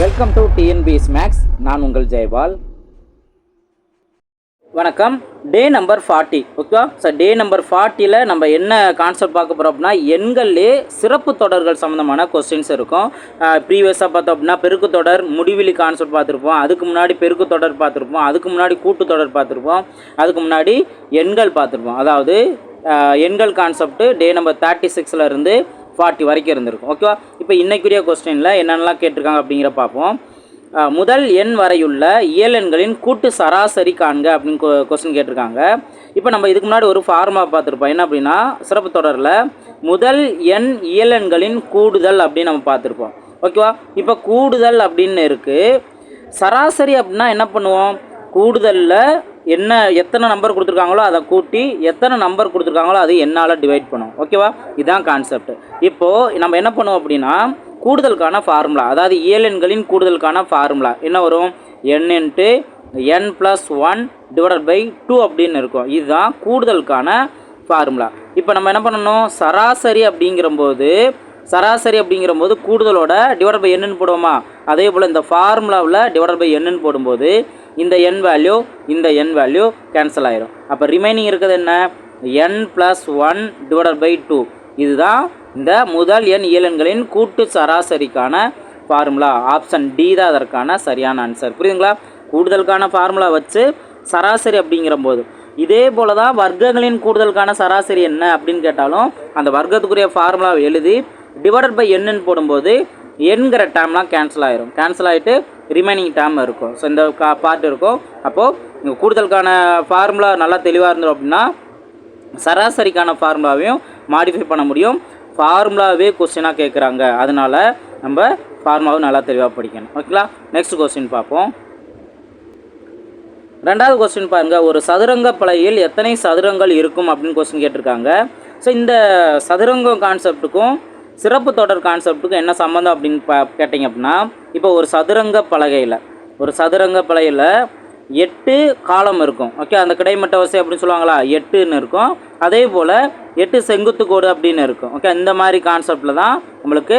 Welcome to DNB maths நான் உங்கள் ஜெயபால் வணக்கம். டே நம்பர் ஃபார்ட்டி ஓகேவா சார் டே நம்பர் ஃபார்ட்டியில் நம்ம என்ன கான்செப்ட் பார்க்க போகிறோம் அப்படின்னா எண்கள்லே சிறப்பு தொடர்கள் சம்மந்தமான கொஸ்டின்ஸ் இருக்கும். ப்ரீவியஸாக பார்த்தோம் அப்படின்னா பெருக்கு தொடர் முடிவிலி கான்செப்ட் பார்த்துருப்போம். அதுக்கு முன்னாடி பெருக்கு தொடர் பார்த்துருப்போம். அதுக்கு முன்னாடி கூட்டு தொடர் பார்த்துருப்போம். அதுக்கு முன்னாடி எண்கள் பார்த்துருப்போம். அதாவது எண்கள் கான்செப்ட் டே நம்பர் தேர்ட்டி சிக்ஸில் இருந்து ஃபார்ட்டி வரைக்கும் இருந்திருக்கும். ஓகேவா இப்போ இன்னைக்குரிய கொஸ்டினில் என்னென்னலாம் கேட்டிருக்காங்க அப்படிங்கிற பார்ப்போம். முதல் எண் வரையுள்ள இயலெண்களின் கூட்டு சராசரி காண்க அப்படின்னு கொஸ்டின் கேட்டிருக்காங்க. இப்போ நம்ம இதுக்கு முன்னாடி ஒரு ஃபார்மாக பார்த்துருப்போம். என்ன அப்படின்னா சிறப்பு தொடரில் முதல் எண் இயலெண்களின் கூடுதல் அப்படின்னு நம்ம பார்த்துருப்போம். ஓகேவா இப்போ கூடுதல் அப்படின்னு இருக்குது சராசரி அப்படின்னா என்ன பண்ணுவோம்? கூடுதலில் என்ன எத்தனை நம்பர் கொடுத்துருக்காங்களோ அதை கூட்டி எத்தனை நம்பர் கொடுத்துருக்காங்களோ அது என்னால் டிவைட் பண்ணும். ஓகேவா இதுதான் கான்செப்ட் இப்போது நம்ம என்ன பண்ணுவோம் அப்படின்னா கூடுதலுக்கான ஃபார்முலா அதாவது இயலெண்களின் கூடுதலுக்கான ஃபார்முலா என்ன வரும்? என்னன்ட்டு into N plus one divided by two அப்படின்னு இருக்கும். இதுதான் கூடுதலுக்கான ஃபார்முலா இப்போ நம்ம என்ன பண்ணணும்? சராசரி அப்படிங்கிறம்போது சராசரி அப்படிங்கிறம்போது கூடுதலோட டிவைட் பை என்னன்னு போடுவோமா? அதே போல் இந்த ஃபார்முலாவில் டிவைட் பை என்னன்னு போடும்போது இந்த என் வேல்யூ இந்த என் வேல்யூ கேன்சல் ஆயிரும். அப்போ ரிமைனிங் இருக்கிறது என்ன? N plus one divided by two இதுதான் இந்த முதல் எண் இயலன்களின் கூட்டு சராசரிக்கான ஃபார்முலா ஆப்ஷன் டி தான் அதற்கான சரியான ஆன்சர் புரியுதுங்களா? கூடுதலுக்கான ஃபார்முலா வச்சு சராசரி அப்படிங்கிற போது இதே போல தான் வர்க்கங்களின் கூடுதலுக்கான சராசரி என்ன அப்படின்னு கேட்டாலும் அந்த வர்க்கத்துக்குரிய ஃபார்முலாவை எழுதி டிவைடட் பை என்னன்னு போடும்போது என்கிற டேம்லாம் கேன்சல் ஆயிரும். கேன்சல் ஆகிட்டு ரிமைனிங் டேம் இருக்கும். ஸோ இந்த கா பார்ட் இருக்கும். அப்போது இங்கே கூடுதலுக்கான ஃபார்முலா நல்லா தெளிவாக இருந்தோம் அப்படின்னா சராசரிக்கான ஃபார்முலாவையும் மாடிஃபை பண்ண முடியும். ஃபார்முலாவே கொஸ்டினாக கேட்குறாங்க அதனால நம்ம ஃபார்முலாவை நல்லா தெளிவாக படிக்கணும். ஓகேங்களா நெக்ஸ்ட் கொஸ்டின் பார்ப்போம். ரெண்டாவது கொஸ்டின் பாருங்கள் ஒரு சதுரங்க பலையில் எத்தனை சதுரங்கள் இருக்கும் அப்படின்னு கொஸ்டின் கேட்டிருக்காங்க. ஸோ இந்த சதுரங்கம் கான்செப்ட்டுக்கும் சிறப்பு தொடர் கான்செப்டுக்கு என்ன சம்மந்தம் அப்படின்னு பா கேட்டிங்க அப்படின்னா இப்போ ஒரு சதுரங்க பலகையில் ஒரு சதுரங்க பலகையில் எட்டு காலம் இருக்கும். ஓகே அந்த கிடைமட்ட வரிசை அப்படின்னு சொல்லுவாங்களா? எட்டுன்னு இருக்கும். அதே போல் எட்டு செங்குத்து கோடு அப்படின்னு இருக்கும். ஓகே இந்த மாதிரி கான்செப்டில் தான் நம்மளுக்கு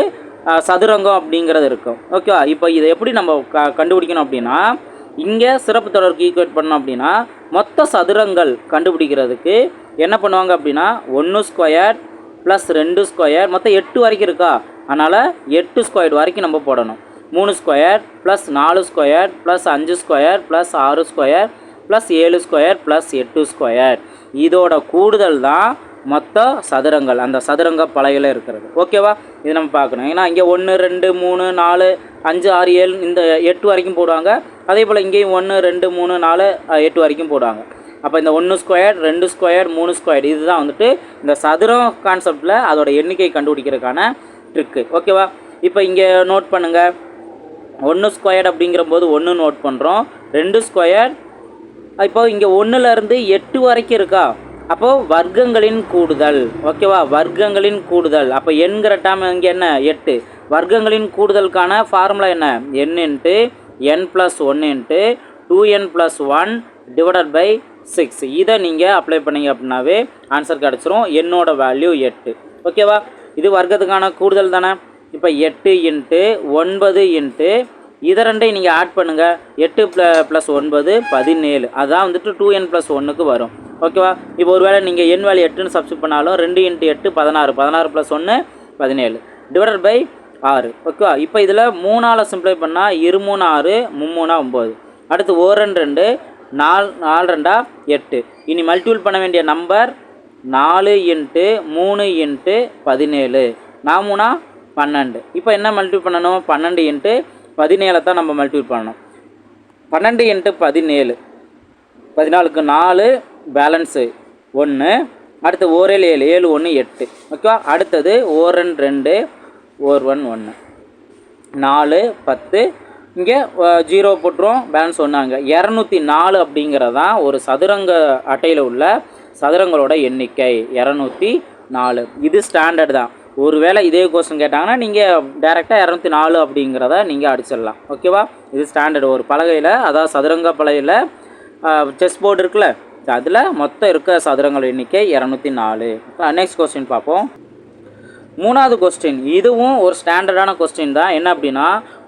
சதுரங்கம் அப்படிங்கிறது இருக்கும். ஓகேவா இப்போ இதை எப்படி நம்ம க கண்டுபிடிக்கணும் அப்படின்னா இங்கே சிறப்பு தொடருக்கு ஈக்குவேட் பண்ணோம் அப்படின்னா மொத்த சதுரங்கள் கண்டுபிடிக்கிறதுக்கு என்ன பண்ணுவாங்க அப்படின்னா ஒன்று ஸ்கொயர் ப்ளஸ் ரெண்டு ஸ்கொயர் மொத்தம் எட்டு வரைக்கும் இருக்கா? அதனால் எட்டு ஸ்கொயர் வரைக்கும் நம்ம போடணும். மூணு ஸ்கொயர் ப்ளஸ் நாலு ஸ்கொயர் ப்ளஸ் அஞ்சு ஸ்கொயர் ப்ளஸ் ஆறு ஸ்கொயர் ப்ளஸ் ஏழு ஸ்கொயர் ப்ளஸ் எட்டு ஸ்கொயர் இதோட கூடுதல் தான் மொத்த சதுரங்கள். அந்த சதுரங்க பலகையில் இருக்கிறது. ஓகேவா இது நம்ம பார்க்கணும். ஏன்னா இங்கே ஒன்று ரெண்டு மூணு நாலு அஞ்சு ஆறு ஏழு இந்த எட்டு வரைக்கும் போடுவாங்க. அதே போல் இங்கேயும் ஒன்று ரெண்டு மூணு நாலு எட்டு வரைக்கும் போடுவாங்க. அப்போ இந்த ஒன்று ஸ்கொயர் ரெண்டு ஸ்கொயர் மூணு ஸ்கொயர் இதுதான் வந்துட்டு இந்த சதுரம் கான்செப்டில் அதோட எண்ணிக்கை கண்டுபிடிக்கிறதுக்கான ட்ரிக்கு ஓகேவா இப்போ இங்கே நோட் பண்ணுங்கள் ஒன்று ஸ்கொயர் அப்படிங்கிற போது ஒன்று நோட் பண்ணுறோம் ரெண்டு ஸ்கொயர் இப்போ இங்கே ஒன்றுலேருந்து எட்டு வரைக்கும் இருக்கா? அப்போது வர்க்கங்களின் கூடுதல். ஓகேவா வர்க்கங்களின் கூடுதல். அப்போ எண்கிற டேம் இங்கே என்ன? எட்டு. வர்க்கங்களின் கூடுதலுக்கான ஃபார்முலா என்ன? N into N plus one into two N plus one divided by six. இதை நீங்கள் அப்ளை பண்ணீங்க அப்படின்னாவே ஆன்சர் கிடச்சிரும். என்னோடய வேல்யூ எட்டு. ஓகேவா இது வர்க்கத்துக்கான கூடுதல் தானே? இப்போ எட்டு இன்ட்டு ஒன்பது இன்ட்டு இதை ரெண்டையும் நீங்கள் ஆட் பண்ணுங்கள் எட்டு ப்ள ப்ளஸ் ஒன்பது பதினேழு. அதான் வந்துட்டு டூ என் ப்ளஸ் ஒன்றுக்கு வரும். ஓகேவா இப்போ ஒருவேளை நீங்கள் என் வேல்யூ எட்டுன்னு சப்ஸ்டிட் பண்ணாலும் ரெண்டு இன்ட்டு எட்டு பதினாறு. பதினாறு ப்ளஸ் ஒன்று பதினேழு. டிவைடட் பை ஆறு. ஓகேவா இப்போ இதில் மூணால் சிம்ப்ளை பண்ணால் இரு மூணு ஆறு மும்மூணா ஒம்பது அடுத்து ஓரன் ரெண்டு நாலு நாலு ரெண்டா எட்டு. இனி மல்டிபிள் பண்ண வேண்டிய நம்பர் நாலு இன்ட்டு மூணு இன்ட்டு பதினேழு. நாமூணா பன்னெண்டு. இப்போ என்ன மல்டிபிள் பண்ணணும்? பன்னெண்டு இன்ட்டு பதினேழை தான் நம்ம மல்டிபிள் பண்ணணும். பன்னெண்டு இன்ட்டு பதினேழு. பதினாலுக்கு நாலு பேலன்ஸு ஒன்று. அடுத்து ஓரேழு ஏழு. ஏழு ஒன்று எட்டு. ஓகேவா? அடுத்தது ஓரன் ரெண்டு ஓர் ஒன் ஒன்று. நாலு பத்து இங்கே ஜீரோ போட்டுரும் பேலன்ஸ் ஒன்றாங்க இரநூத்தி நாலு அப்படிங்கிறது தான் ஒரு சதுரங்க அட்டையில் உள்ள சதுரங்களோட எண்ணிக்கை. இரநூத்தி நாலு. இது ஸ்டாண்டர்ட் தான். ஒருவேளை இதே கொஸ்டின் கேட்டாங்கன்னா நீங்கள் டேரெக்டாக இரநூத்தி நாலு அப்படிங்கிறத நீங்கள் அடிச்சிடலாம். ஓகேவா இது ஸ்டாண்டர்ட் ஒரு பலகையில் அதாவது சதுரங்க பலகையில் செஸ் போர்டு இருக்குல்ல அதில் மொத்தம் இருக்க சதுரங்கள் எண்ணிக்கை இரநூத்தி நாலு. நெக்ஸ்ட் கொஸ்டின் பார்ப்போம். மூணாவது கொஸ்டின் இதுவும் ஒரு ஸ்டாண்டர்டான கொஸ்டின் தான். என்ன அப்படின்னா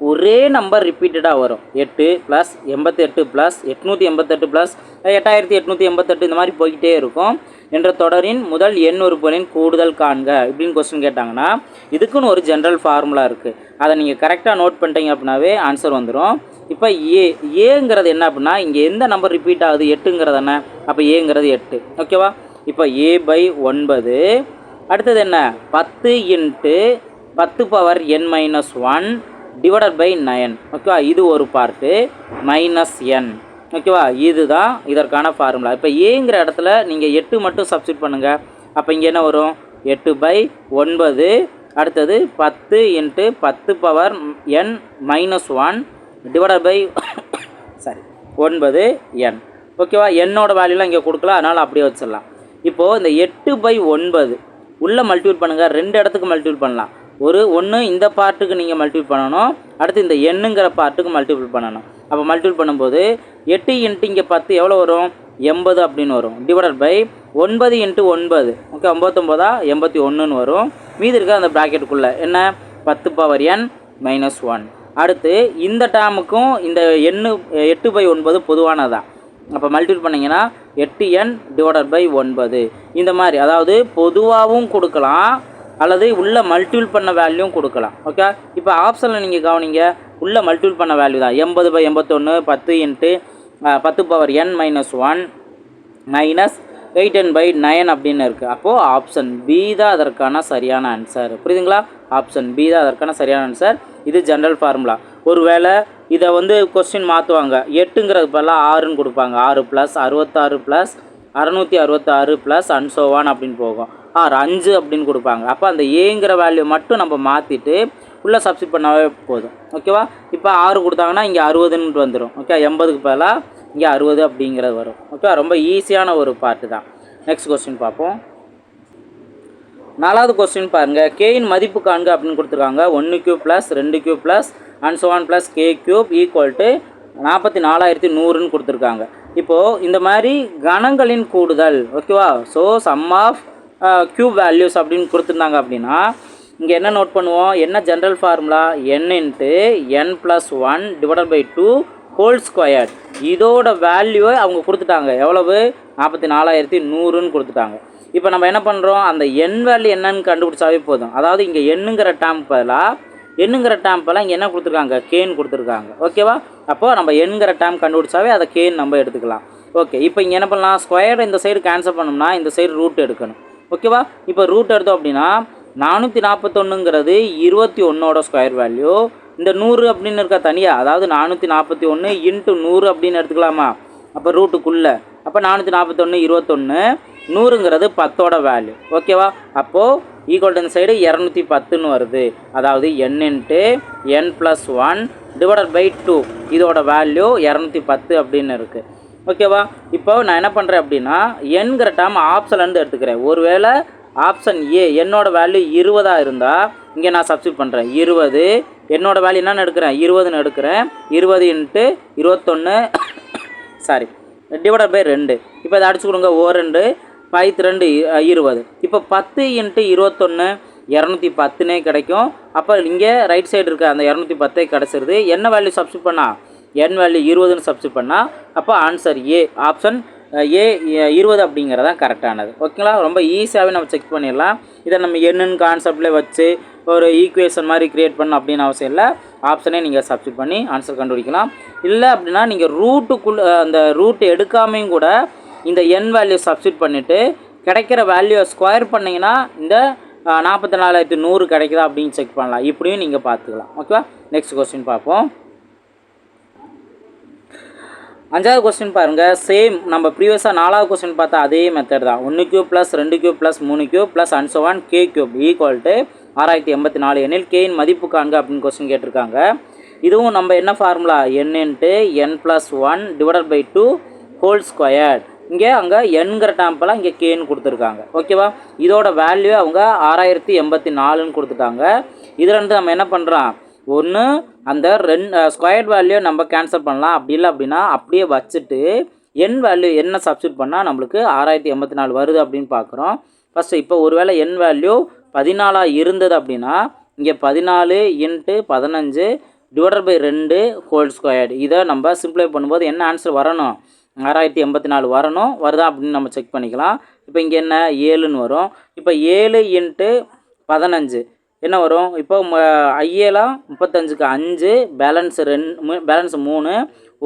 ஒரே நம்பர் ரிப்பீட்டடாக வரும். எட்டு ப்ளஸ் எண்பத்தெட்டு ப்ளஸ் எட்நூற்றி எண்பத்தெட்டு ப்ளஸ் எட்டாயிரத்தி எட்நூற்றி எண்பத்தெட்டு இந்த மாதிரி போய்கிட்டே இருக்கும். என்ற தொடரின் முதல் எண் உறுப்புகளின் கூடுதல் காண்க இப்படின்னு கொஸ்டின் கேட்டாங்கன்னா இதுக்குன்னு ஒரு ஜென்ரல் ஃபார்முலா இருக்குது அதை நீங்கள் கரெக்டாக நோட் பண்ணிட்டீங்க அப்படின்னாவே ஆன்சர் வந்துடும் இப்போ ஏ ஏங்கிறது என்ன அப்படின்னா இங்கே எந்த நம்பர் ரிப்பீட் ஆகுது? எட்டுங்கிறது என்ன? அப்போ ஏங்கிறது எட்டு. ஓகேவா இப்போ ஏ பை ஒன்பது. அடுத்தது என்ன? பத்து இன்ட்டு பத்து power N minus one divided by nine ஓகேவா இது ஒரு பார்ட்டு மைனஸ் என் ஓகேவா இதுதான் இதற்கான ஃபார்முலா இப்போ ஏங்கிற இடத்துல நீங்கள் எட்டு மட்டும் சப்ஸ்டியூட் பண்ணுங்கள் அப்போ இங்கே என்ன வரும்? எட்டு பை ஒன்பது. அடுத்தது பத்து இன்ட்டு பத்து power N minus one divided by sorry ஒன்பது என் ஓகேவா என்னோட வேல்யூலாம் இங்கே கொடுக்கல அதனால் அப்படியே வச்சிடலாம். இப்போது இந்த எட்டு பை ஒன்பது உள்ளே மல்டிபிள் பண்ணுங்கள் ரெண்டு இடத்துக்கு மல்டிபிள் பண்ணலாம். ஒரு ஒன்று இந்த பார்ட்டுக்கு நீங்கள் மல்டிபிள் பண்ணணும். அடுத்து இந்த எண்ணுங்கிற பார்ட்டுக்கு மல்டிபிள் பண்ணணும். அப்போ மல்டிபிள் பண்ணும்போது எட்டு இன்ட்டு இங்கே பத்து எவ்வளோ வரும்? எண்பது அப்படின்னு வரும். டிவைடட் பை ஒன்பது இன்ட்டு ஒன்பது. ஓகே ஐம்பத்தொம்போதா எண்பத்தி ஒன்றுன்னு வரும். மீதி இருக்க அந்த ப்ராக்கெட்டுக்குள்ளே என்ன? பத்து பவர் என் மைனஸ் ஒன் அடுத்து இந்த டேமுக்கும் இந்த எண்ணு எட்டு பை ஒன்பது பொதுவானதான் அப்போ மல்டிபிள் பண்ணிங்கன்னா எட்டு என் டிவைடட் பை ஒன்பது. இந்த மாதிரி அதாவது பொதுவாகவும் கொடுக்கலாம். அல்லது உள்ளே மல்டிபிள் பண்ண வேல்யூவும் கொடுக்கலாம். ஓகே இப்போ ஆப்ஷனில் நீங்கள் கவனிங்க உள்ளே மல்டிபிள் பண்ண வேல்யூ தான். எண்பது பை எண்பத்தொன்று பத்து இன்ட்டு பத்து power N minus one minus eight and by nine அப்படின்னு இருக்குது அப்போது ஆப்ஷன் பி தான் அதற்கான சரியான ஆன்சர் புரியுதுங்களா? ஆப்ஷன் பி தான் அதற்கான சரியான ஆன்சர் இது ஜென்ரல் ஃபார்முலா ஒருவேளை இதை வந்து கொஸ்டின் மாற்றுவாங்க எட்டுங்கிறது பதிலாக ஆறுன்னு கொடுப்பாங்க. ஆறு ப்ளஸ் அறுபத்தாறு ப்ளஸ் அறநூற்றி அறுபத்தாறு ப்ளஸ் அன்சோவான் அப்படின்னு போகும். ஆறு அஞ்சு அப்படின்னு கொடுப்பாங்க. அப்போ அந்த ஏங்கிற வேல்யூ மட்டும் நம்ம மாற்றிட்டு உள்ளே சப்ஸ்டிட் பண்ணாவே போதும். ஓகேவா இப்போ ஆறு கொடுத்தாங்கன்னா இங்கே அறுபதுன்னு வந்துடும் ஓகே எண்பதுக்கு பதிலாக இங்கே அறுபது அப்படிங்கிறது வரும். ஓகேவா ரொம்ப ஈஸியான ஒரு பார்ட்டு தான். நெக்ஸ்ட் கொஸ்டின் பார்ப்போம். நாலாவது கொஸ்டின் பாருங்கள் கேயின் மதிப்பு காண்க அப்படின்னு கொடுத்துருக்காங்க. ஒன்று கியூப் ப்ளஸ் ரெண்டு cube plus and seven plus K cube equal to நாற்பத்தி நாலாயிரத்தி நூறுன்னு கொடுத்துருக்காங்க. இப்போது இந்த மாதிரி கணங்களின் கூடுதல். ஓகேவா so sum of cube values அப்படின்னு கொடுத்துருந்தாங்க அப்படின்னா இங்கே என்ன நோட் பண்ணுவோம்? என்ன general formula N into N plus one divided by two whole square இதோட வேல்யூவை அவங்க கொடுத்துட்டாங்க. எவ்வளவு? நாற்பத்தி நாலாயிரத்தி நூறுன்னு கொடுத்துட்டாங்க. இப்போ நம்ம என்ன பண்ணுறோம் அந்த எண் வேல்யூ என்னன்னு கண்டுபிடிச்சாவே போதும். அதாவது இங்கே எண்ணுங்கிற டேம் பதிலாக எண்ணுங்கிற டேம் பதிலாக இங்கே என்ன கொடுத்துருக்காங்க? கேன் கொடுத்துருக்காங்க. ஓகேவா அப்போது நம்ம எண்ணுங்கிற டேம் கண்டுபிடிச்சாவே அதை கேன் நம்ம எடுத்துக்கலாம். ஓகே இப்போ இங்கே என்ன பண்ணலாம்? ஸ்கொயர் இந்த சைடு கேன்சல் பண்ணோம்னா இந்த சைடு ரூட் எடுக்கணும். ஓகேவா? இப்போ ரூட் எடுத்தோம் அப்படின்னா நானூற்றி நாற்பத்தொன்னுங்கிறது இருபத்தி ஒன்றோட ஸ்கொயர் வேல்யூ இந்த நூறு அப்படின்னு இருக்கா தனியாக அதாவது நானூற்றி நாற்பத்தி ஒன்று இன்ட்டு நூறு அப்படின்னு எடுத்துக்கலாமா? அப்போ ரூட்டுக்குள்ளே அப்போ நானூற்றி நாற்பத்தொன்று இருபத்தொன்று நூறுங்கிறது பத்தோட வேல்யூ ஓகேவா? அப்போது ஈக்குவல் இந்த சைடு இரநூத்தி பத்துன்னு வருது. அதாவது N into N plus one divided by two இதோட வேல்யூ இரநூத்தி பத்து அப்படின்னு இருக்குது ஓகேவா? இப்போ நான் என்ன பண்ணுறேன் அப்படின்னா என்கிற டேம் ஆப்ஷன்லேருந்து எடுத்துக்கிறேன். ஒருவேளை ஆப்ஷன் ஏ என்னோட வேல்யூ இருபதாக இருந்தால் இங்கே நான் சப்ஸ்டியூட் பண்ணுறேன் இருபது என்னோட வேல்யூ என்னென்னு எடுக்கிறேன். இருபதுன்னு எடுக்கிறேன். இருபது இன்ட்டு இருபத்தொன்று சாரி டிவைடட் பை ரெண்டு. இப்போ இதை அடிச்சு கொடுங்க. ஓ ரெண்டு பைத் ரெண்டு இருபது. இப்போ பத்து இன்ட்டு இருபத்தொன்று இரநூத்தி பத்துனே கிடைக்கும். அப்போ இங்கே ரைட் சைடு இருக்க அந்த இரநூத்தி பத்தே கிடச்சிருது. என்ன வேல்யூ சப்ஸ்டியூட் பண்ணா? என் வேல்யூ இருபதுன்னு சப்ஸ்டியூட் பண்ணால் அப்போ ஆன்சர் ஏ ஆப்ஷன் ஏ இருபது அப்படிங்கிறது தான் கரெக்டானது ஓகேங்களா ரொம்ப ஈஸியாகவே நம்ம செக் பண்ணிடலாம். இதை நம்ம என்னன்னு கான்செப்டில் வச்சு ஒரு ஈக்குவேஷன் மாதிரி க்ரியேட் பண்ணணும் அப்படின்னு அவசியம் இல்லை. ஆப்ஷனே நீங்கள் சப்ஸ்டியூட் பண்ணி ஆன்சர் கண்டுபிடிக்கலாம். இல்லை அப்படின்னா நீங்கள் ரூட்டுக்குள்ளே அந்த ரூட் எடுக்காமையும் கூட இந்த என் வேல்யூ சப்ஸ்டியூட் பண்ணிவிட்டு கிடைக்கிற வேல்யூவை ஸ்கொயர் பண்ணிங்கன்னா இந்த நாற்பத்தி நாலாயிரத்தி நூறு கிடைக்குதா அப்படின்னு செக் பண்ணலாம். இப்படியும் நீங்கள் பார்த்துக்கலாம். ஓகேவா நெக்ஸ்ட் கொஸ்டின் பார்ப்போம். அஞ்சாவது கொஸ்டின் பாருங்கள் சேம் நம்ம ப்ரீவியஸாக நாலாவது கொஸ்டின் பார்த்தா அதே மெத்தட் தான். ஒன்று கியூப் ப்ளஸ் ரெண்டு கியூப் ப்ளஸ் மூணு cube plus and so on K cube equal to ஆறாயிரத்தி எண்பத்தி நாலு. எண்ணில் கேயின் மதிப்பு காண்க அப்படின்னு கொஸ்டின் கேட்டிருக்காங்க. இதுவும் நம்ம என்ன ஃபார்முலா என்னென்ட்டு N plus one divided by two whole square இங்கே அங்கே என்கிற டேம்பெல்லாம் இங்கே கேன்னு கொடுத்துருக்காங்க. ஓகேவா இதோட வேல்யூ அவங்க ஆறாயிரத்தி எண்பத்தி நாலுன்னு கொடுத்துட்டாங்க. இதில் இருந்து நம்ம என்ன பண்ணுறோம் ஒன்று அந்த ரெண்டு ஸ்கொயர் வேல்யூ நம்ம கேன்சல் பண்ணலாம். அப்படி இல்லை அப்படின்னா அப்படியே வச்சுட்டு என் வேல்யூ என்ன சப்ஸ்டியூட் பண்ணால் நம்மளுக்கு ஆறாயிரத்தி எண்பத்தி நாலு வருது அப்படின்னு பார்க்குறோம் ஃபஸ்ட்டு இப்போ ஒருவேளை என் வேல்யூ பதினாலாக இருந்தது அப்படின்னா இங்கே பதினாலு இன்ட்டு பதினஞ்சு டிவைடட் பை ரெண்டு ஹோல் ஸ்கொயர் இதை நம்ம சிம்ப்ளை பண்ணும்போது என்ன ஆன்சர் வரணும்? ஆறாயிரத்தி எண்பத்தி நாலு வரணும். வருதா அப்படின்னு நம்ம செக் பண்ணிக்கலாம். இப்போ இங்கே என்ன? ஏழுன்னு வரும். இப்போ ஏழு இன்ட்டு பதினஞ்சு. என்ன வரும்? இப்போ ம ஐஏலாம் முப்பத்தஞ்சுக்கு அஞ்சு பேலன்ஸ் ரெண்டு பேலன்ஸ் மூணு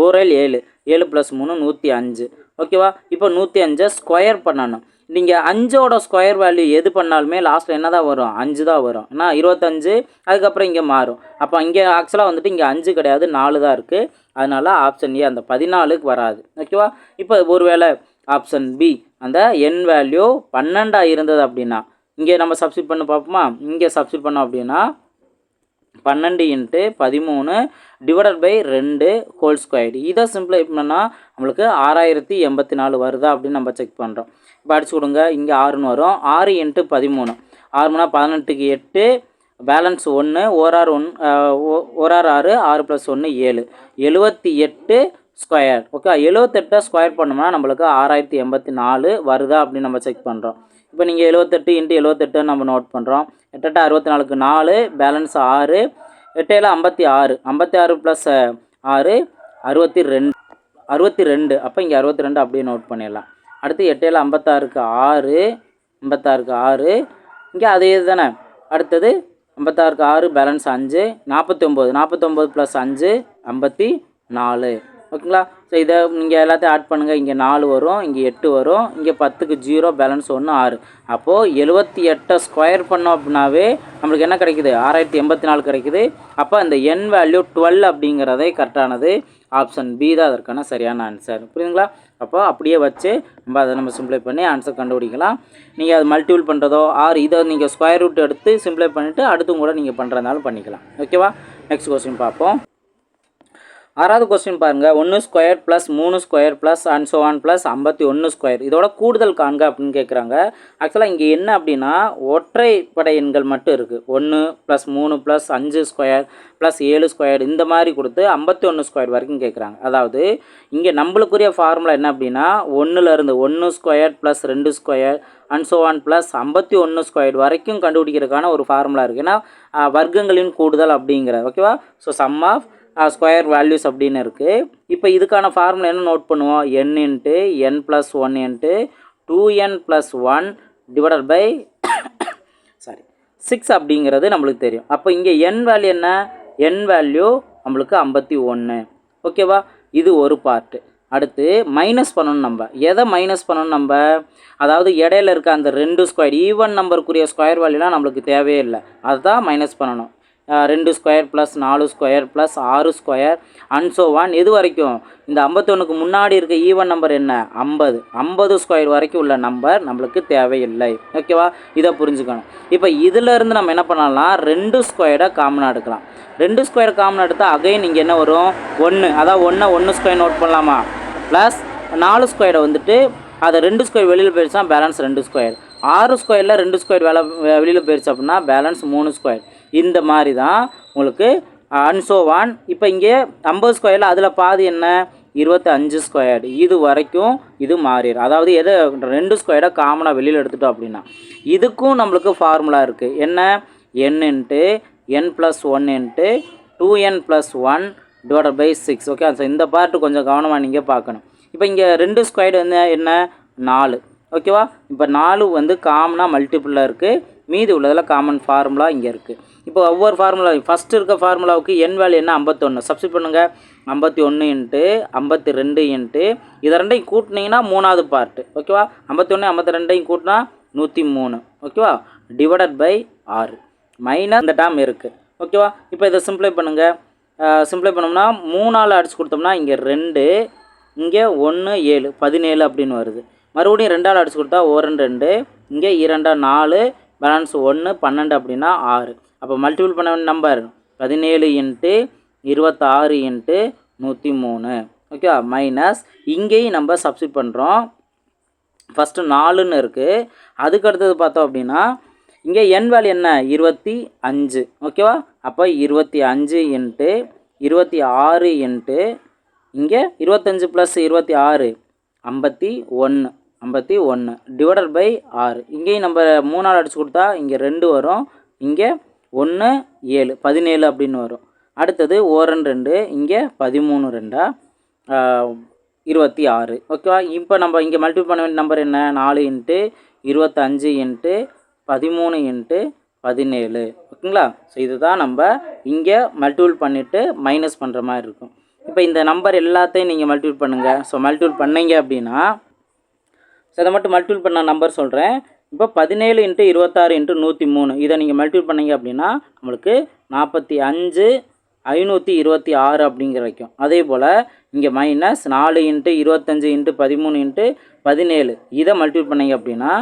ஓரேல் ஏழு. ஏழு ப்ளஸ் மூணு நூற்றி அஞ்சு. ஓகேவா? இப்போ நூற்றி அஞ்சை ஸ்கொயர் பண்ணணும். நீங்கள் அஞ்சோட ஸ்கொயர் வேல்யூ எது பண்ணாலுமே லாஸ்ட்டில் என்ன தான் வரும்? அஞ்சு தான் வரும். ஏன்னா இருபத்தஞ்சு அதுக்கப்புறம் இங்கே மாறும். அப்போ இங்கே ஆக்சுவலாக வந்துட்டு இங்கே அஞ்சு கிடையாது நாலு தான் இருக்குது அதனால் ஆப்ஷன் ஏ அந்த பதினாலுக்கு வராது. ஓகேவா? இப்போ ஒருவேளை ஆப்ஷன் பி அந்த என் வேல்யூ பன்னெண்டாக இருந்தது அப்படின்னா இங்கே நம்ம சப்ஸ்டிட் பண்ணி பார்ப்போமா? இங்கே சப்ஸ்டிட் பண்ணோம் அப்படின்னா பன்னெண்டு இன்ட்டு பதிமூணு டிவைடட் பை ரெண்டு ஹோல் ஸ்கொயர் இதை சிம்பிளை பண்ணால் நம்மளுக்கு ஆறாயிரத்தி எண்பத்தி நாலு வருதா அப்படின்னு நம்ம செக் பண்ணுறோம் இப்போ அடிச்சு கொடுங்க இங்கே ஆறுன்னு வரும். ஆறு இன்ட்டு பதிமூணு. ஆறு மூணா பதினெட்டுக்கு எட்டு பேலன்ஸ் ஒன்று ஓராறு ஒன் ஓராறு ஆறு ஆறு ப்ளஸ் ஒன்று ஏழு. எழுபத்தி எட்டு ஸ்கொயர் ஓகே எழுபத்தெட்டை ஸ்கொயர் பண்ணோம்னா நம்மளுக்கு ஆறாயிரத்தி எண்பத்தி நாலு வருதா அப்படின்னு நம்ம செக் பண்ணுறோம் இப்போ நீங்கள் எழுபத்தெட்டு இன்ட்டு எழுபத்தெட்டு நம்ம நோட் பண்ணுறோம் எட்டெட்டு அறுபத்தி நாலுக்கு நாலு பேலன்ஸ் ஆறு எட்டேழு ஐம்பத்தி ஆறு ஐம்பத்தி ஆறு ப்ளஸ் ஆறு அறுபத்தி ரெண்டு அறுபத்தி ரெண்டு. அப்போ இங்கே அறுபத்தி ரெண்டு அப்படியே நோட் பண்ணிடலாம். அடுத்து எட்டேழு ஐம்பத்தாறுக்கு ஆறு ஐம்பத்தாறுக்கு ஆறு. இங்கே அதே தானே அடுத்தது ஐம்பத்தாறுக்கு ஆறு பேலன்ஸ் அஞ்சு நாற்பத்தி ஒம்பது நாற்பத்தொம்பது ப்ளஸ் அஞ்சு ஐம்பத்தி நாலு. ஓகேங்களா? ஸோ இதை நீங்கள் எல்லாத்தையும் ஆட் பண்ணுங்கள் இங்கே நாலு வரும் இங்கே எட்டு வரும் இங்கே பத்துக்கு ஜீரோ பேலன்ஸ் ஒன்று ஆறு. அப்போது எழுபத்தி எட்டை ஸ்கொயர் பண்ணோம் அப்படின்னாவே நம்மளுக்கு என்ன கிடைக்குது? ஆறாயிரத்தி எண்பத்தி நாலு கிடைக்குது. அப்போ அந்த என் வேல்யூ டுவெல் அப்படிங்கிறதே கரெக்டானது ஆப்ஷன் பி தான் அதற்கான சரியான ஆன்சர் புரியுதுங்களா? அப்போ அப்படியே வச்சு நம்ம அதை நம்ம சிம்ப்ளை பண்ணி ஆன்சர் கண்டுபிடிக்கலாம். நீங்கள் அது மல்டிபிள் பண்ணுறதோ ஆர் இதை நீங்கள் ஸ்கொயர் ரூட் எடுத்து சிம்ப்ளை பண்ணிவிட்டு அடுத்தும் கூட நீங்கள் பண்ணுறதுனாலும் பண்ணிக்கலாம். ஓகேவா நெக்ஸ்ட் கொஸ்டின் பார்ப்போம். ஆறாவது கொஸ்டின் பாருங்கள் ஒன்று ஸ்கொயர் ப்ளஸ் மூணு square plus and so on plus ஐம்பத்தி ஒன்று ஸ்கொயர் இதோட கூடுதல் காண்க அப்படின்னு கேட்குறாங்க ஆக்சுவலாக இங்கே என்ன அப்படின்னா ஒற்றைப்படை எண்கள் மட்டும் இருக்குது ஒன்று ப்ளஸ் மூணு ப்ளஸ் அஞ்சு ஸ்கொயர் ப்ளஸ் ஏழு ஸ்கொயர் இந்த மாதிரி கொடுத்து ஐம்பத்தி ஒன்று ஸ்கொயர் வரைக்கும் கேட்குறாங்க அதாவது இங்கே நம்மளுக்குரிய ஃபார்முலா என்ன அப்படின்னா ஒன்றுலேருந்து ஒன்று ஸ்கொயர் ப்ளஸ் ரெண்டு square and so on plus ஐம்பத்தி ஒன்று ஸ்கொயர் வரைக்கும் கண்டுபிடிக்கிறதுக்கான ஒரு ஃபார்முலா இருக்குது ஏன்னா வர்க்கங்களின் கூடுதல் அப்படிங்கிறது ஓகேவா so sum of square values அப்படின்னு இருக்குது இப்போ இதுக்கான ஃபார்முலா என்ன நோட் பண்ணுவோம்? N into N plus one into two N plus one divided by sorry six அப்படிங்கிறது நம்மளுக்கு தெரியும். அப்போ இங்கே என் வேல்யூ என்ன? என் வேல்யூ நம்மளுக்கு ஐம்பத்தி ஒன்று ஓகேவா இது ஒரு பார்ட்டு அடுத்து மைனஸ் பண்ணணும் நம்ம. எதை மைனஸ் பண்ணணும் நம்ம? அதாவது இடையில இருக்க அந்த ரெண்டு ஸ்கொயர் ஈவன் நம்பருக்குரிய ஸ்கொயர் வேல்யூலாம் நம்மளுக்கு தேவையே இல்லை. அதுதான் மைனஸ் பண்ணணும். ரெண்டு ஸ்கொயர் ப்ளஸ் நாலு ஸ்கொயர் ப்ளஸ் ஆறு ஸ்கொயர் அண்ட் ஒன் எது வரைக்கும் இந்த ஐம்பத்தொன்றுக்கு முன்னாடி இருக்க ஈவன் நம்பர் என்ன? ஐம்பது. ஐம்பது ஸ்கொயர் வரைக்கும் உள்ள நம்பர் நம்மளுக்கு தேவையில்லை. ஓகேவா இதை புரிஞ்சுக்கணும். இப்போ இதிலேருந்து நம்ம என்ன பண்ணலாம் ரெண்டு ஸ்கொயரை காமனாக எடுக்கலாம். ரெண்டு ஸ்கொயர் காமன் எடுத்தால் அகைன் இங்கே என்ன வரும்? ஒன்று அதான் ஒன்றை ஒன்று ஸ்கொயர் நோட் பண்ணலாமா? ப்ளஸ் நாலு ஸ்கொயரை வந்துட்டு அதை ரெண்டு ஸ்கொயர் வெளியில் போயிடுச்சா பேலன்ஸ் ரெண்டு ஸ்கொயர். ஆறு ஸ்கொயரில் ரெண்டு ஸ்கொயர் வேலை வெளியில் போயிடுச்சு அப்படின்னா பேலன்ஸ் மூணு ஸ்கொயர். இந்த மாதிரி தான் உங்களுக்கு அன்சோவான் இப்போ இங்கே ஐம்பது ஸ்கொயரில் அதில் பாதி என்ன? இருபத்தஞ்சு ஸ்கொயர்டு ஸ்கொயர் இது வரைக்கும் இது மாறிடும். அதாவது எது ரெண்டு ஸ்கொயர்டை காமனாக வெளியில் எடுத்துட்டோம் அப்படின்னா இதுக்கும் நம்மளுக்கு ஃபார்முலா இருக்குது என்ன? N into N plus one into two N plus one divide by six okay so இந்த பார்ட்டு கொஞ்சம் கவனமாக நீங்கள் பார்க்கணும். இப்போ இங்கே ரெண்டு ஸ்கொயர்டு வந்து என்ன? நாலு. ஓகேவா இப்போ நாலு வந்து காமனாக மல்டிப்புளில் இருக்குது மீதி உள்ளதில் காமன் ஃபார்முலா இங்கே இருக்குது இப்போ ஒவ்வொரு ஃபார்முலா ஃபஸ்ட்டு இருக்க ஃபார்முலாவுக்கு என் வேல்யூ என்ன? ஐம்பத்தொன்று சப்ஸ்டிட் பண்ணுங்கள் ஐம்பத்தி ஒன்று இன்ட்டு ஐம்பத்தி ரெண்டு இன்ட்டு இதை ரெண்டையும் கூட்டினீங்கன்னா மூணாவது பார்ட்டு ஓகேவா ஐம்பத்தி ஒன்று ஐம்பத்தி ரெண்டையும் கூட்டினா நூற்றி மூணு ஓகேவா டிவைடட் பை ஆறு. மைனஸ் இந்த டேம் இருக்குது ஓகேவா இப்போ இதை சிம்ப்ளை பண்ணுங்கள் சிம்ப்ளை பண்ணோம்னா மூணால் அடிச்சு கொடுத்தோம்னா இங்கே ரெண்டு இங்கே ஒன்று ஏழு. பதினேழு அப்படின்னு வருது. மறுபடியும் ரெண்டால் அடிச்சு கொடுத்தா ஒரு ரெண்டு. இங்கே இரண்டா நாலு. பேலன்ஸ் ஒன்று பன்னெண்டு அப்படின்னா ஆறு. அப்போ மல்டிபிள் பண்ண வேண்டிய நம்பர் பதினேழு இன்ட்டு இருபத்தாறு இன்ட்டு நூற்றி மூணு ஓகே மைனஸ் இங்கேயும் நம்ம சப்ஸ்டிட் பண்ணுறோம் ஃபஸ்ட்டு நாலுன்னு இருக்குது அதுக்கு அடுத்தது பார்த்தோம் அப்படின்னா இங்கே என் வேல்யூ என்ன? இருபத்தி அஞ்சு. ஓகேவா அப்போ இருபத்தி அஞ்சு இன்ட்டு இருபத்தி ஆறு இன்ட்டு இங்கே இருபத்தஞ்சு ப்ளஸ் இருபத்தி ஆறு ஐம்பத்தி ஒன்று. ஐம்பத்தி ஒன்று டிவைடட் பை ஆறு. இங்கேயும் நம்ம மூணால் அடிச்சு கொடுத்தா இங்கே ரெண்டு வரும். இங்கே ஒன்று ஏழு பதினேழு அப்படின்னு வரும். அடுத்தது ஓரன் ரெண்டு இங்கே பதிமூணு ரெண்டா? இருபத்தி ஆறு. ஓகேவா? இப்போ நம்ம இங்கே மல்டிபிள் பண்ண வேண்டிய நம்பர் என்ன? நாலு இன்ட்டு இருபத்தஞ்சு இன்ட்டு பதிமூணு இன்ட்டு பதினேழு. ஓகேங்களா? ஸோ இதுதான் நம்ம இங்கே மல்டிபிள் பண்ணிவிட்டு மைனஸ் பண்ணுற மாதிரி இருக்கும். இப்போ இந்த நம்பர் எல்லாத்தையும் நீங்கள் மல்டிபிள் பண்ணுங்கள் ஸோ மல்டிபிள் பண்ணீங்க அப்படின்னா ஸோ இதை மட்டும் மல்டிபிள் பண்ண நம்பர் சொல்கிறேன் இப்போ பதினேழு இன்ட்டு இருபத்தாறு இன்ட்டு நூற்றி மூணு. இதை நீங்கள் மல்டிபிள் பண்ணீங்க அப்படின்னா நம்மளுக்கு நாற்பத்தி அஞ்சு ஐநூற்றி இருபத்தி ஆறு அப்படிங்கிற வரைக்கும். அதே போல் இங்கே மைனஸ் நாலு இன்ட்டு இருபத்தஞ்சு இன்ட்டு பதிமூணு இன்ட்டு பதினேழு. இதை மல்டிபிள் பண்ணீங்க அப்படின்னா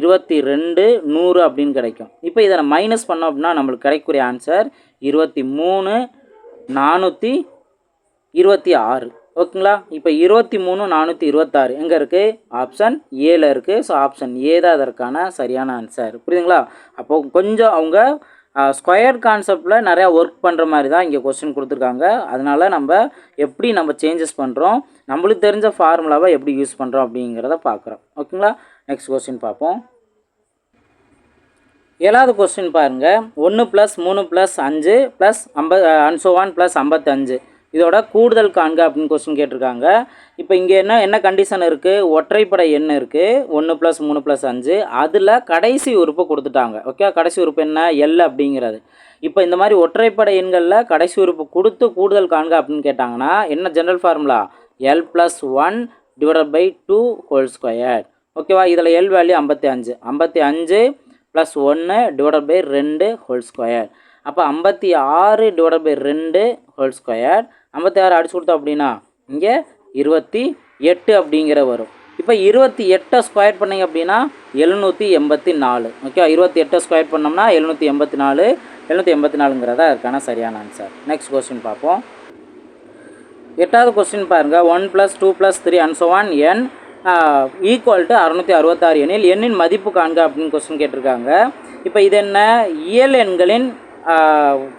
இருபத்தி ரெண்டு நூறு அப்படின்னு கிடைக்கும். இப்போ இதை மைனஸ் பண்ணோம் அப்படின்னா நம்மளுக்கு கிடைக்கக்கூடிய ஆன்சர் இருபத்தி மூணு நானூற்றி இருபத்தி ஆறு. ஓகேங்களா? இப்போ இருபத்தி மூணு நானூற்றி இருபத்தாறு. எங்கே இருக்குது ஆப்ஷன் ஏல இருக்குது ஸோ ஆப்ஷன் ஏ தான் அதற்கான சரியான ஆன்சர் புரியுதுங்களா? அப்போது கொஞ்சம் அவங்க ஸ்கொயர் கான்செப்டில் நிறையா ஒர்க் பண்ணுற மாதிரி தான் இங்கே கொஸ்டின் கொடுத்துருக்காங்க. அதனால நம்ம எப்படி நம்ம சேஞ்சஸ் பண்ணுறோம் நம்மளுக்கு தெரிஞ்ச ஃபார்முலாவை எப்படி யூஸ் பண்ணுறோம் அப்படிங்கிறத பார்க்குறோம். ஓகேங்களா? நெக்ஸ்ட் கொஸ்டின் பார்ப்போம். ஏழாவது கொஸ்டின் பாருங்கள் ஒன்று ப்ளஸ் மூணு ப்ளஸ் அஞ்சு ப்ளஸ் ஐம்பது அன்சோவான் ப்ளஸ் ஐம்பத்தஞ்சு. இதோட கூடுதல் காண்க அப்படின்னு கொஸ்டின் கேட்டிருக்காங்க. இப்போ இங்கே என்ன என்ன கண்டிஷன் இருக்குது ஒற்றைப்படை எண் இருக்குது ஒன்று ப்ளஸ் மூணு ப்ளஸ் அஞ்சு. அதில் கடைசி உறுப்பு கொடுத்துட்டாங்க. ஓகே கடைசி உறுப்பு என்ன? எல் அப்படிங்கிறது. இப்போ இந்த மாதிரி ஒற்றைப்படை எண்களில் கடைசி உறுப்பு கொடுத்து கூடுதல் காண்க அப்படின்னு கேட்டாங்கன்னா என்ன general formula L plus one divide by two whole square ஓகேவா இதில் எல் வேல்யூ ஐம்பத்தி அஞ்சு. ஐம்பத்தி அஞ்சு ப்ளஸ் ஒன்று டிவைட் பை ரெண்டு ஹோல் ஸ்கொயர் அப்போ ஐம்பத்தி ஆறு டிவைட் பை ரெண்டு ஹோல் ஸ்கொயர் ஐம்பத்தி ஆறு அடிச்சு கொடுத்தோம் அப்படின்னா இங்கே இருபத்தி எட்டு அப்படிங்கிற வரும். இப்போ இருபத்தி எட்டை ஸ்கொயர் பண்ணீங்க அப்படின்னா எழுநூற்றி எண்பத்தி நாலு. ஓகே இருபத்தி எட்டை ஸ்கொயர் பண்ணோம்னா எழுநூற்றி எண்பத்தி நாலு எழுநூற்றி எண்பத்தி நாலுங்கிறதா அதுக்கான சரியான ஆன்சர் நெக்ஸ்ட் கொஸ்டின் பார்ப்போம். எட்டாவது கொஸ்டின் பாருங்கள் one plus two plus three and so on N equal to அறுநூற்றி அறுபத்தாறு எண்ணில் எண்ணின் மதிப்பு காண்க அப்படின்னு கொஸ்டின் கேட்டிருக்காங்க. இப்போ இது என்ன? இயல் எண்களின்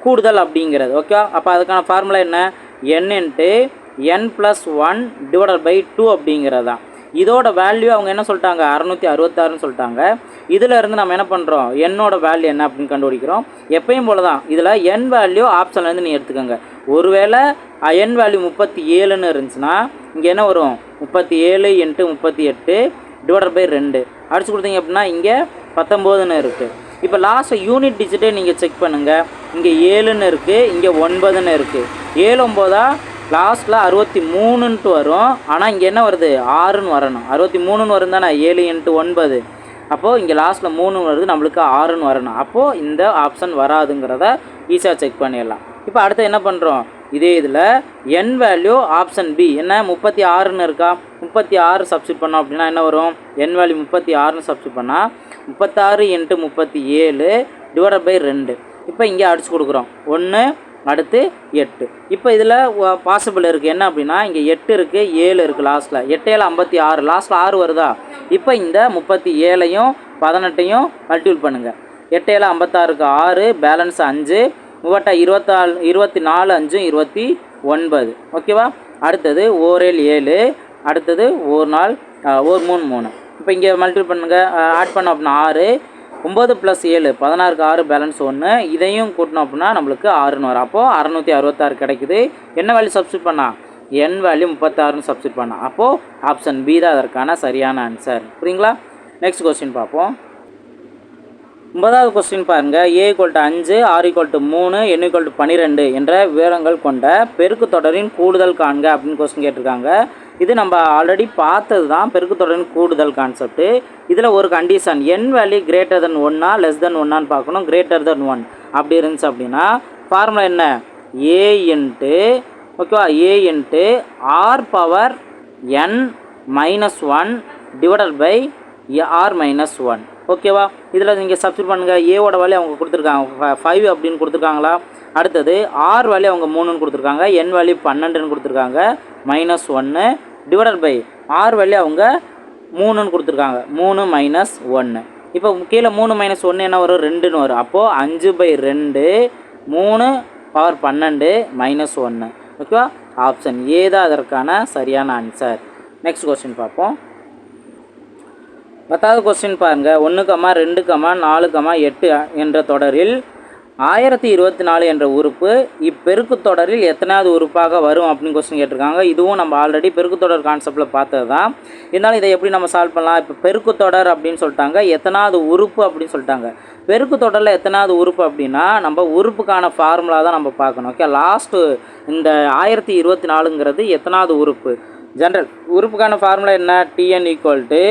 கூடுதல் அப்படிங்கிறது. ஓகே அப்போ அதுக்கான ஃபார்முலா என்ன? N into N plus one divided by two அப்படிங்கிறது தான் இதோட வேல்யூ அவங்க என்ன சொல்லிட்டாங்க? அறநூற்றி அறுபத்தாறுன்னு சொல்லிட்டாங்க. இதிலேருந்து நம்ம என்ன பண்ணுறோம் என்னோட வேல்யூ என்ன அப்படின்னு கண்டுபிடிக்கிறோம். எப்பயும் போல தான் இதில் என் வேல்யூ ஆப்ஷன்லேருந்து நீ எடுத்துக்கோங்க. ஒருவேளை என் வேல்யூ முப்பத்தி ஏழுன்னு இருந்துச்சுன்னா இங்கே என்ன வரும்? முப்பத்தி ஏழு இன்ட்டு முப்பத்தி எட்டு டிவைடட் பை ரெண்டு. அடிச்சு கொடுத்தீங்க அப்படின்னா இங்கே பத்தொம்போதுன்னு இருக்குது இப்போ லாஸ்ட் யூனிட் டிஜிட்டே நீங்கள் செக் பண்ணுங்கள் இங்கே ஏழுன்னு இருக்குது இங்கே ஒன்பதுன்னு இருக்குது ஏழு ஒம்போதா லாஸ்ட்டில் அறுபத்தி மூணுன்ட்டு வரும். ஆனால் இங்கே என்ன வருது? ஆறுன்னு வரணும். அறுபத்தி மூணுன்னு வரும் தானே ஏழு இன்ட்டு ஒன்பது. அப்போது இங்கே லாஸ்ட்டில் மூணு வருது நம்மளுக்கு ஆறுன்னு வரணும். அப்போது இந்த ஆப்ஷன் வராதுங்கிறத ஈஸியாக செக் பண்ணிடலாம். இப்போ அடுத்து என்ன பண்ணுறோம் இதே இதில் என் வேல்யூ ஆப்ஷன் பி என்ன? முப்பத்தி ஆறுன்னு இருக்கா? முப்பத்தி ஆறு சப்ஸ்டிட் பண்ணோம் அப்படின்னா என்ன வரும்? என் வேல்யூ முப்பத்தி ஆறுன்னு சப்ஸ்டிட் பண்ணால் முப்பத்தாறு இன்ட்டு முப்பத்தி ஏழு டிவைட் பை ரெண்டு. இப்போ இங்கே அடிச்சு கொடுக்குறோம். ஒன்று அடுத்து எட்டு. இப்போ இதில் பாசிபிள் இருக்குது என்ன அப்படின்னா இங்கே எட்டு இருக்குது ஏழு இருக்குது லாஸ்ட்டில் எட்டு ஏழு ஐம்பத்தி ஆறு லாஸ்ட்டில் ஆறு வருதா? இப்போ இந்த முப்பத்தி ஏழையும் பதினெட்டையும் மல்டிபிள் பண்ணுங்கள் எட்டு ஏழு ஐம்பத்தாறுக்கு ஆறு பேலன்ஸ் அஞ்சு. மூவட்டா இருபத்தாலு இருபத்தி நாலு அஞ்சு இருபத்தி ஒன்பது. ஓகேவா? அடுத்தது ஓரேல் ஏழு அடுத்தது ஒரு நாள் ஒரு மூணு மூணு. இப்போ இங்கே மல்டிபிள் பண்ணுங்கள் ஆட் பண்ணோம் அப்படின்னா ஆறு ஒம்பது ப்ளஸ் ஏழு பதினாறுக்கு ஆறு பேலன்ஸ் ஒன்று இதையும் கூட்டினோம் அப்படின்னா நம்மளுக்கு ஆறுன்னு வரும் அப்போது அறநூற்றி அறுபத்தாறு கிடைக்குது. என்ன வேல்யூ சப்ஸ்டிட் பண்ணால் என் வேல்யூ முப்பத்தாறுன்னு சப்ஸ்டிட் பண்ணால் அப்போது ஆப்ஷன் பி தான் அதற்கான சரியான ஆன்சர் புரியுங்களா? நெக்ஸ்ட் கொஸ்டின் பார்ப்போம். ஒன்பதாவது கொஸ்டின் பாருங்க. ஏ ஈக்குவல் டு அஞ்சு ஆர் ஈக்குவல் டு மூணு என் ஈக்குவல் டு பன்னிரெண்டு என்ற விவரங்கள் கொண்ட பெருக்கு தொடரின் கூடுதல் காண்க அப்படின்னு கொஸ்டின் கேட்டிருக்காங்க. இது நம்ம ஆல்ரெடி பார்த்தது தான் பெருக்கு தொடரின் கூடுதல் கான்செப்ட் இதில் ஒரு condition N value greater than ஒன்னா லெஸ் தென் ஒன்னான்னு பார்க்கணும். கிரேட்டர் தென் ஒன் அப்படி இருந்துச்சு அப்படின்னா ஃபார்முலா என்ன? ஏ இன்ட்டு ஓகேவா A into R power N minus one divided by R minus one ஓகேவா? இதில் நீங்கள் சப்ஸ்கிரைப் பண்ணுங்கள் ஏவோட வேலையை அவங்க கொடுத்துருக்காங்க. ஃபைவ் அப்படின்னு கொடுத்துருக்காங்களா? அடுத்தது ஆர் வேல்யூ அவங்க மூணுன்னு கொடுத்துருக்காங்க. என் வேல்யூ பன்னெண்டுன்னு கொடுத்துருக்காங்க. மைனஸ் ஒன்று டிவைடட் பை ஆர் வேல்யூ அவங்க மூணுன்னு கொடுத்துருக்காங்க. மூணு மைனஸ் ஒன்று இப்போ கீழே மூணு மைனஸ் ஒன்று என்ன வரும்? ரெண்டுன்னு வரும். அப்போது அஞ்சு பை ரெண்டு மூணு பவர் பன்னெண்டு மைனஸ் ஒன்று ஓகேவா? ஆப்ஷன் ஏ தான் அதற்கான சரியான ஆன்சர் நெக்ஸ்ட் கொஸ்டின் பார்ப்போம். பத்தாவது கொஸ்டின் பாருங்க. ஒன்று கமா ரெண்டு கமா நாலு கமா எட்டு என்ற தொடரில் ஆயிரத்தி இருபத்தி நாலு என்ற உறுப்பு இப்பெருக்கு தொடரில் எத்தனாவது உறுப்பாக வரும் அப்படின்னு கொஸ்டின் கேட்டிருக்காங்க. இதுவும் நம்ம ஆல்ரெடி பெருக்கு தொடர் கான்செப்டில் பார்த்தது தான் இருந்தாலும் இதை எப்படி நம்ம சால்வ் பண்ணலாம்? இப்போ பெருக்கு தொடர் அப்படின்னு சொல்லிட்டாங்க. எத்தனாவது உறுப்பு அப்படின்னு சொல்லிட்டாங்க. பெருக்கு தொடரில் எத்தனாவது உறுப்பு அப்படின்னா நம்ம உறுப்புக்கான ஃபார்முலா தான் நம்ம பார்க்கணும். ஓகே லாஸ்ட்டு இந்த ஆயிரத்தி இருபத்தி நாலுங்கிறது எத்தனாவது உறுப்பு? ஜென்ரல் உறுப்புக்கான ஃபார்முலா என்ன? TN equal to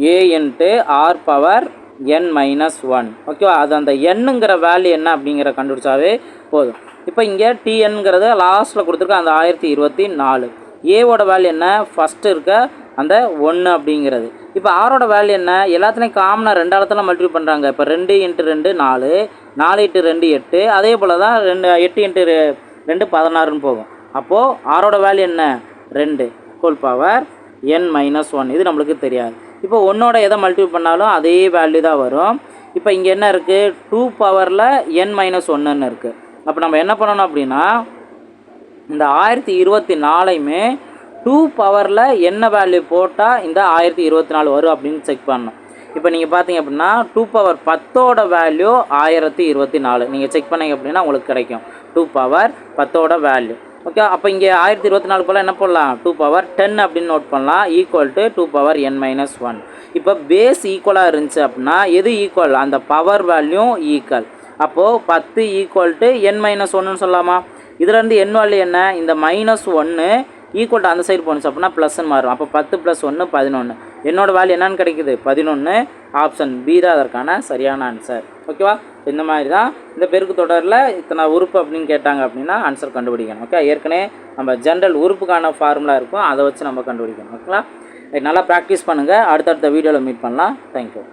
A into R power N minus one ஓகேவா அது அந்த எண்ணுங்கிற வேல்யூ என்ன அப்படிங்கிற கண்டுபிடிச்சாவே போதும். இப்போ இங்கே டிஎன்ங்கிறது லாஸ்ட்டில் கொடுத்துருக்க அந்த ஆயிரத்தி இருபத்தி நாலு. ஏவோட வேல்யூ என்ன? ஃபஸ்ட்டு இருக்க அந்த ஒன்று அப்படிங்கிறது. இப்போ ஆரோட வேல்யூ என்ன? எல்லாத்துலேயும் காமனாக ரெண்டு இடத்துல மல்டிப்ளை பண்ணுறாங்க இப்போ ரெண்டு இன்ட்டு ரெண்டு நாலு நாலு இன்ட்டு ரெண்டு எட்டு. அதே போல் தான் ரெண்டு எட்டு இன்ட்டு ரெ- ரெண்டு பதினாறுன்னு போகும். அப்போது ஆரோட வேல்யூ என்ன? ரெண்டு. Whole power N minus one இது நம்மளுக்கு தெரியாது. இப்போ ஒன்னோட எதை மல்டிபிள் பண்ணாலும் அதே வேல்யூ தான் வரும். இப்போ இங்கே என்ன இருக்குது டூ பவரில் என் மைனஸ் ஒன்றுன்னு இருக்குது அப்போ நம்ம என்ன பண்ணணும் அப்படின்னா இந்த ஆயிரத்தி இருபத்தி நாலையுமே டூ பவரில் என்ன வேல்யூ போட்டால் இந்த ஆயிரத்தி இருபத்தி நாலு வரும் அப்படின்னு செக் பண்ணணும். இப்போ நீங்கள் பார்த்தீங்க அப்படின்னா டூ பவர் பத்தோட வேல்யூ ஆயிரத்தி இருபத்தி நாலு. நீங்கள் செக் பண்ணீங்க அப்படின்னா உங்களுக்கு கிடைக்கும். டூ பவர் பத்தோட வேல்யூ ஓகே அப்போ இங்கே ஆயிரத்தி இருபத்தி நாலு போல் என்ன பண்ணலாம் டூ பவர் டென் அப்படின்னு நோட் பண்ணலாம். Equal to two power N minus one இப்போ பேஸ் ஈக்குவலாக இருந்துச்சு அப்படின்னா எது ஈக்குவல் அந்த பவர் வேல்யூ ஈக்குவல் அப்போது பத்து ஈக்குவல் டு என் மைனஸ் ஒன்றுன்னு சொல்லலாமா? இதுலேருந்து என் வேல்யூ என்ன? இந்த மைனஸ் ஒன்று ஈக்குவல் டு அந்த சைடு போணுச்சு அப்படின்னா ப்ளஸ்ன்னு மாறும். அப்போ பத்து ப்ளஸ் ஒன்று பதினொன்று என்னோட வேல்யூ என்னன்னு கிடைக்குது? பதினொன்று ஆப்ஷன் பி தான் அதற்கான சரியான ஆன்சர் ஓகேவா? இந்த மாதிரி தான் இந்த பெருக்கு தொடரில் இத்தனை உறுப்பு அப்படின்னு கேட்டாங்க அப்படின்னா ஆன்சர் கண்டுபிடிக்கணும். ஓகே? ஏற்கனவே நம்ம ஜென்ரல் உறுப்புக்கான ஃபார்முலா இருக்கும். அதை வச்சு நம்ம கண்டுபிடிக்கணும். ஓகேங்களா நல்லா ப்ராக்டிஸ் பண்ணுங்கள் அடுத்தடுத்த வீடியோவில் மீட் பண்ணலாம். தேங்க்யூ